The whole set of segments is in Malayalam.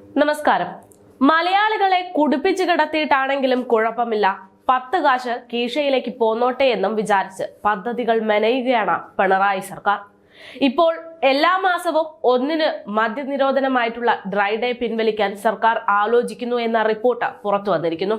നമസ്കാരം. മലയാളികളെ കുടിപ്പിച്ചു കിടത്തിയിട്ടാണെങ്കിലും കുഴപ്പമില്ല. പത്ത് കാശ് കീശയിലേക്ക് പോന്നോട്ടെ എന്നും വിചാരിച്ച് പദ്ധതികൾ മെനയുകയാണ് പിണറായി സർക്കാർ. ഇപ്പോൾ എല്ലാ മാസവും ഒന്നിന് മദ്യനിരോധനമായിട്ടുള്ള ഡ്രൈ ഡേ പിൻവലിക്കാൻ സർക്കാർ ആലോചിക്കുന്നു എന്ന റിപ്പോർട്ട് പുറത്തു വന്നിരിക്കുന്നു.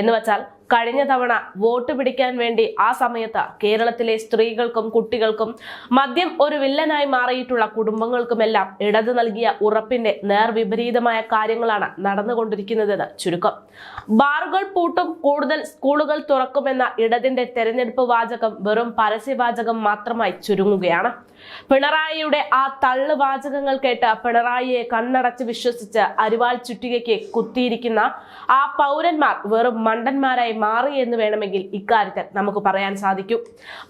എന്ന് വച്ചാൽ കഴിഞ്ഞ തവണ വോട്ട് പിടിക്കാൻ വേണ്ടി ആ സമയത്ത് കേരളത്തിലെ സ്ത്രീകൾക്കും കുട്ടികൾക്കും മദ്യം ഒരു വില്ലനായി മാറിയിട്ടുള്ള കുടുംബങ്ങൾക്കുമെല്ലാം ഇടത് നൽകിയ ഉറപ്പിന്റെ നേർവിപരീതമായ കാര്യങ്ങളാണ് നടന്നുകൊണ്ടിരിക്കുന്നതെന്ന് ചുരുക്കം. ബാറുകൾ പൂട്ടും കൂടുതൽ സ്കൂളുകൾ തുറക്കുമെന്ന ഇടതിന്റെ തെരഞ്ഞെടുപ്പ് വാചകം വെറും പരസ്യവാചകം മാത്രമായി ചുരുങ്ങുകയാണ്. പിണറായിയുടെ ആ തള്ളു വാചകങ്ങൾ കേട്ട് പിണറായിയെ കണ്ണടച്ച് വിശ്വസിച്ച് അരിവാൾ ചുറ്റികയ്ക്ക് കുത്തിയിരിക്കുന്ന ആ പൗരന്മാർ വെറും മണ്ടന്മാരായി മാറി എന്ന് വേണമെങ്കിൽ ഇക്കാര്യത്തിൽ നമുക്ക് പറയാൻ സാധിക്കും.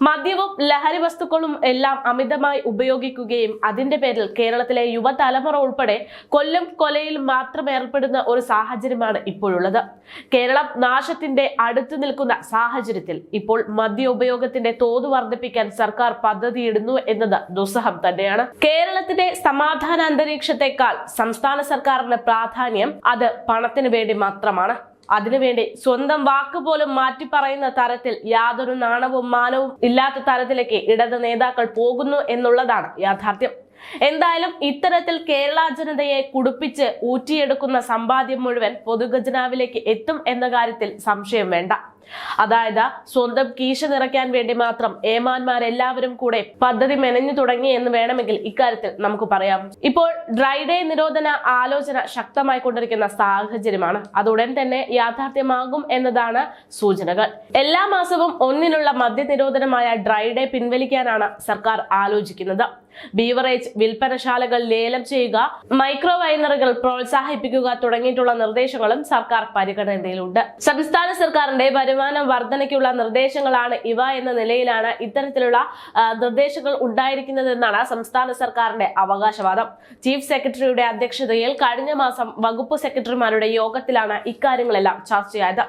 മദ്യവും ലഹരി വസ്തുക്കളും എല്ലാം അമിതമായി ഉപയോഗിക്കുകയും അതിന്റെ പേരിൽ കേരളത്തിലെ യുവതലമുറ ഉൾപ്പെടെ കൊല്ലും കൊലയിൽ മാത്രം ഏർപ്പെടുന്ന ഒരു സാഹചര്യമാണ് ഇപ്പോഴുള്ളത്. കേരളം നാശത്തിന്റെ അടുത്തു നിൽക്കുന്ന സാഹചര്യത്തിൽ ഇപ്പോൾ മദ്യ ഉപയോഗത്തിന്റെ തോത് വർദ്ധിപ്പിക്കാൻ സർക്കാർ പദ്ധതിയിടുന്നു എന്നത് ദുസ്സഹം തന്നെയാണ്. കേരളത്തിന്റെ സമാധാന അന്തരീക്ഷത്തെക്കാൾ സംസ്ഥാന സർക്കാരിന്റെ പ്രാധാന്യം അത് പണത്തിന് വേണ്ടി മാത്രമാണ്. അതിനുവേണ്ടി സ്വന്തം വാക്ക് പോലും മാറ്റി പറയുന്ന തരത്തിൽ യാതൊരു നാണവും മാനവും ഇല്ലാത്ത തരത്തിലേക്ക് ഇടത് നേതാക്കൾ പോകുന്നു എന്നുള്ളതാണ് യാഥാർത്ഥ്യം. എന്തായാലും ഇത്തരത്തിൽ കേരള ജനതയെ കുടിപ്പിച്ച് ഊറ്റിയെടുക്കുന്ന സമ്പാദ്യം മുഴുവൻ പൊതുഖജനാവിലേക്ക് എത്തും എന്ന കാര്യത്തിൽ സംശയം വേണ്ട. അതായത് സ്വന്തം കീശ നിറയ്ക്കാൻ വേണ്ടി മാത്രം ഏമാന്മാരെല്ലാവരും കൂടെ പദ്ധതി മെനഞ്ഞു തുടങ്ങി എന്ന് വേണമെങ്കിൽ ഇക്കാര്യത്തിൽ നമുക്ക് പറയാം. ഇപ്പോൾ ഡ്രൈഡേ നിരോധന ആലോചന ശക്തമായി കൊണ്ടിരിക്കുന്ന സാഹചര്യമാണ്. അതുടൻ തന്നെ യാഥാർത്ഥ്യമാകും എന്നതാണ് സൂചനകൾ. എല്ലാ മാസവും ഒന്നിനുള്ള മദ്യനിരോധനമായ ഡ്രൈ ഡേ പിൻവലിക്കാനാണ് സർക്കാർ ആലോചിക്കുന്നത്. ബീവറേജ് വിൽപ്പനശാലകൾ ലേലം ചെയ്യുക മൈക്രോ വൈനറുകൾ പ്രോത്സാഹിപ്പിക്കുക തുടങ്ങിയിട്ടുള്ള നിർദ്ദേശങ്ങളും സർക്കാർ പരിഗണനയിലുണ്ട്. സംസ്ഥാന സർക്കാരിന്റെ വരുമാന വർധനയ്ക്കുള്ള നിർദ്ദേശങ്ങളാണ് ഇവ എന്ന നിലയിലാണ് ഇത്തരത്തിലുള്ള നിർദ്ദേശങ്ങൾ ഉണ്ടായിരിക്കുന്നതെന്നാണ് സംസ്ഥാന സർക്കാരിന്റെ അവകാശവാദം. ചീഫ് സെക്രട്ടറിയുടെ അധ്യക്ഷതയിൽ കഴിഞ്ഞ മാസം വകുപ്പ് സെക്രട്ടറിമാരുടെ യോഗത്തിലാണ് ഇക്കാര്യങ്ങളെല്ലാം ചർച്ചയായത്.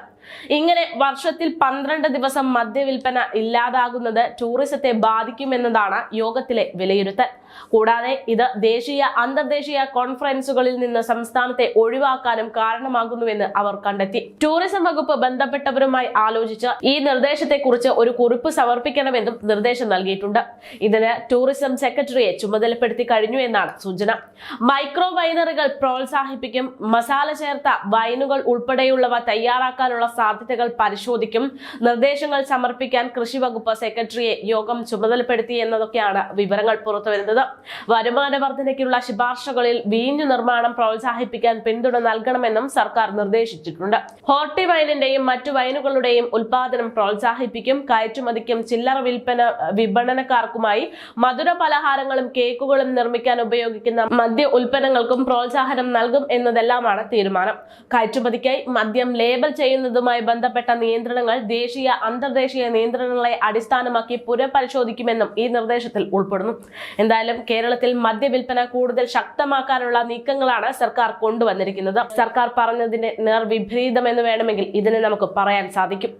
ഇങ്ങനെ വർഷത്തിൽ പന്ത്രണ്ട് ദിവസം മദ്യവിൽപ്പന ഇല്ലാതാകുന്നത് ടൂറിസത്തെ ബാധിക്കുമെന്നതാണ് യോഗത്തിലെ വിലയിരുത്തൽ. കൂടാതെ ഇത് ദേശീയ അന്തർദേശീയ കോൺഫറൻസുകളിൽ നിന്ന് സംസ്ഥാനത്തെ ഒഴിവാക്കാനും കാരണമാകുന്നുവെന്ന് അവർ കണ്ടെത്തി. ടൂറിസം വകുപ്പ് ബന്ധപ്പെട്ടവരുമായി ആലോചിച്ച് ഈ നിർദ്ദേശത്തെക്കുറിച്ച് ഒരു കുറിപ്പ് സമർപ്പിക്കണമെന്നും നിർദ്ദേശം നൽകിയിട്ടുണ്ട്. ഇതിന് ടൂറിസം സെക്രട്ടറിയെ ചുമതലപ്പെടുത്തി കഴിഞ്ഞു എന്നാണ് സൂചന. മൈക്രോ വൈനറികൾ പ്രോത്സാഹിപ്പിക്കും മസാല ചേർത്ത വൈനുകൾ ഉൾപ്പെടെയുള്ളവ തയ്യാറാക്കാനുള്ള സാധ്യതകൾ പരിശോധിക്കും. നിർദ്ദേശങ്ങൾ സമർപ്പിക്കാൻ കൃഷി വകുപ്പ് സെക്രട്ടറിയെ യോഗം ചുമതലപ്പെടുത്തി എന്നതൊക്കെയാണ് വിവരങ്ങൾ പുറത്തുവരുന്നത്. വരുമാന വർധനയ്ക്കുള്ള ശുപാർശകളിൽ വീഞ്ഞു നിർമ്മാണം പ്രോത്സാഹിപ്പിക്കാൻ പിന്തുണ നൽകണമെന്നും സർക്കാർ നിർദ്ദേശിച്ചിട്ടുണ്ട്. ഹോർട്ടി വൈനിന്റെയും മറ്റു വൈനുകളുടെയും ഉൽപാദനം പ്രോത്സാഹിപ്പിക്കും. കയറ്റുമതിക്കും ചില്ലറ വിൽപ്പന വിപണനക്കാർക്കുമായി മധുര പലഹാരങ്ങളും കേക്കുകളും നിർമ്മിക്കാൻ ഉപയോഗിക്കുന്ന മദ്യ ഉൽപ്പന്നങ്ങൾക്കും പ്രോത്സാഹനം നൽകും എന്നതെല്ലാമാണ് തീരുമാനം. കയറ്റുമതിക്കായി മദ്യം ലേബൽ ചെയ്യുന്നതുമായി ബന്ധപ്പെട്ട നിയന്ത്രണങ്ങൾ ദേശീയ അന്തർദേശീയ നിയന്ത്രണങ്ങളെ അടിസ്ഥാനമാക്കി പുനഃപരിശോധിക്കുമെന്നും ഈ നിർദ്ദേശത്തിൽ ഉൾപ്പെടുന്നു. എന്തായാലും കേരളത്തിൽ മദ്യവിൽപ്പന കൂടുതൽ ശക്തമാക്കാനുള്ള നീക്കങ്ങളാണ് സർക്കാർ കൊണ്ടുവന്നിരിക്കുന്നത്. സർക്കാർ പറഞ്ഞതിന്റെ നേർവിപരീതമെന്ന് വേണമെങ്കിൽ ഇതിനെ നമുക്ക് പറയാൻ സാധിക്കും.